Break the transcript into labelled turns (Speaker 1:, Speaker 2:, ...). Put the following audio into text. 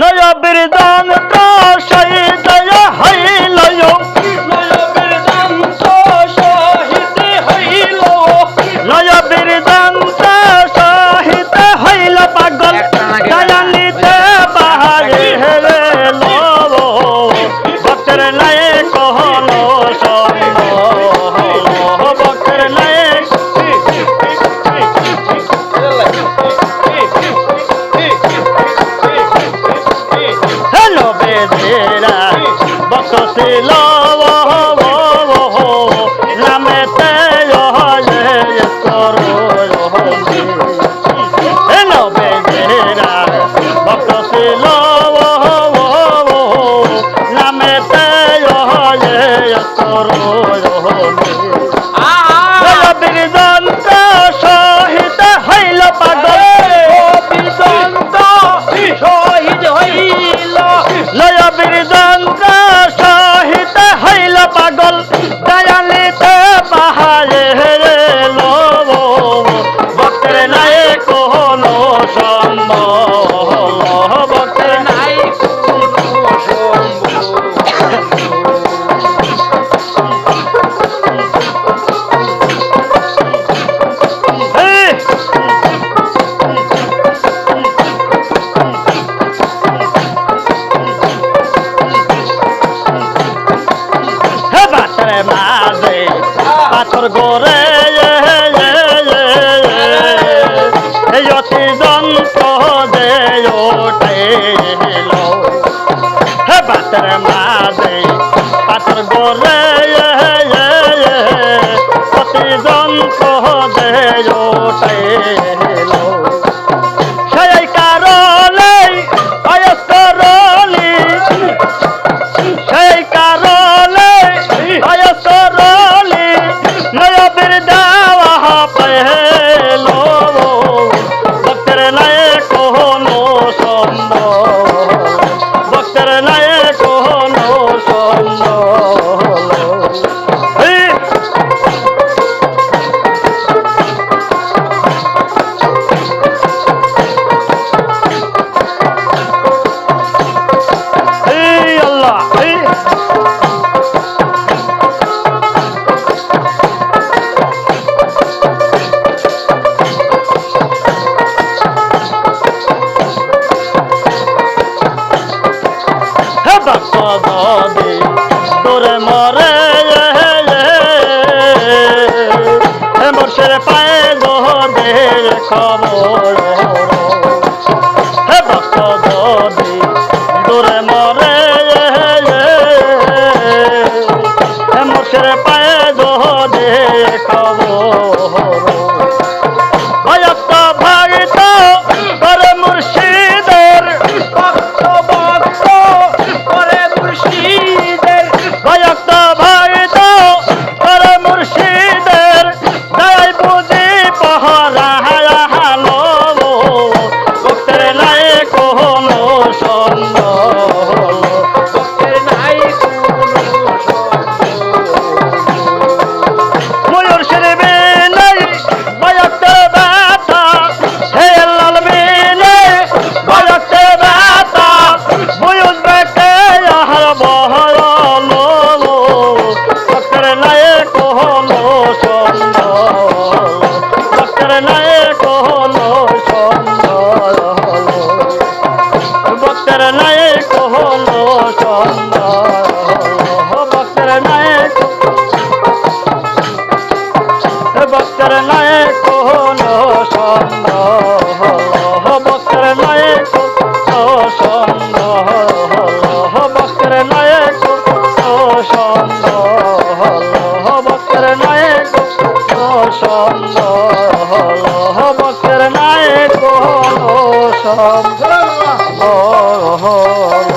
Speaker 1: নয়া বৃদান তা तेरा बक्सो से लो পাথর গড়ে এই অতি যন্ত্র হে বাতের মা দবে তোরে মরে বর্ষের পায়ে দে খবর ভক্ত দবে তোরে মরে বর্ষের পায়ে শব্দ হল ভক্তের নায়ক হল শব্দ হল